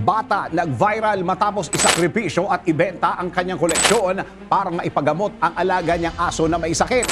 Bata nag-viral matapos isakripisyo at ibenta ang kanyang koleksyon para maipagamot ang alaga niyang aso na may sakit.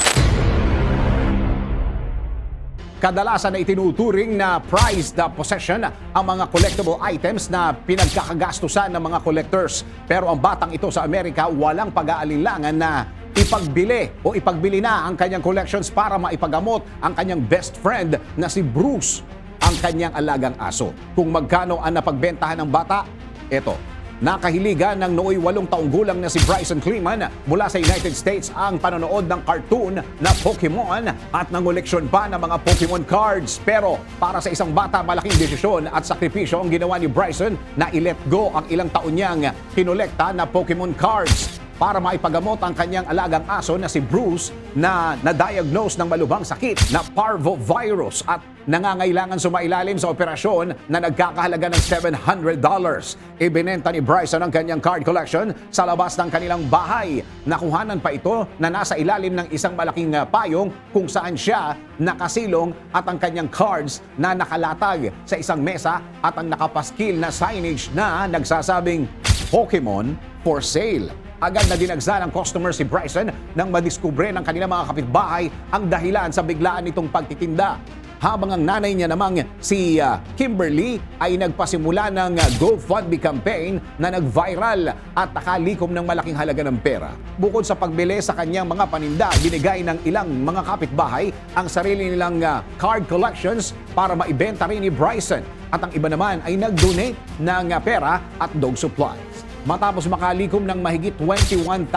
Kadalasan na itinuturing na prized possession ang mga collectible items na pinagkakagastusan ng mga collectors. Pero ang batang ito sa Amerika walang pag-aalinlangan na ipagbili o ipagbili na ang kanyang collections para maipagamot ang kanyang best friend na si Bruce, ang kanyang alagang aso. Kung magkano ang napagbentahan ng bata, ito, Nakahiligan ng nooy walong taong gulang na si Bryson Kleeman mula sa United States ang panonood ng cartoon na Pokemon at nangoleksyon pa ng mga Pokemon cards. Pero para sa isang bata, malaking desisyon at sakripisyo ang ginawa ni Bryson na i-let go ang ilang taon niyang kinolekta na Pokemon cards para maipagamot ang kanyang alagang aso na si Bruce na na-diagnose ng malubhang sakit na parvovirus at nangangailangan sumailalim sa operasyon na nagkakahalaga ng $700. Ibinenta ni Bryson ang kanyang card collection sa labas ng kanilang bahay. Nakuhanan pa ito na nasa ilalim ng isang malaking uh, payong kung saan siya nakasilong at ang kanyang cards na nakalatag sa isang mesa at ang nakapaskil na signage na nagsasabing Pokemon for sale. Agad na dinagsa ng customer si Bryson nang madiskubre ng kanilang mga kapitbahay ang dahilan sa biglaan nitong pagtitinda. Habang ang nanay niya namang si uh, Kimberly ay nagpasimula ng uh, GoFundMe campaign na nag-viral at nakalikom ng malaking halaga ng pera. Bukod sa pagbili sa kanyang mga paninda, binigay ng ilang mga kapitbahay ang sarili nilang uh, card collections para maibenta rin ni Bryson. At ang iba naman ay nag-donate ng pera at dog supplies. Matapos makalikom ng mahigit $21,000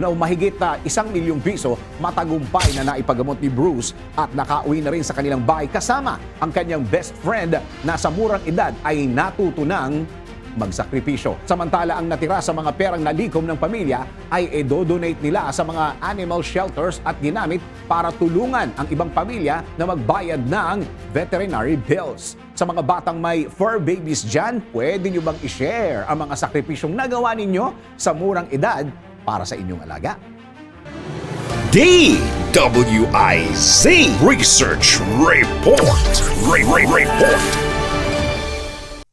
o mahigit na isang milyong piso, matagumpay na naipagamot ni Bruce at nakauwi na rin sa kanilang bahay. Kasama ang kanyang best friend na sa murang edad ay natuto ng magsakripisyo. Samantala, ang natira sa mga perang nalikom ng pamilya ay edo-donate nila sa mga animal shelters at ginamit para tulungan ang ibang pamilya na magbayad ng veterinary bills. Sa mga batang may fur babies dyan, pwede nyo bang i-share ang mga sakripisyong nagawa ninyo sa murang edad para sa inyong alaga? DWIZ Research Report. Re- Re- Report.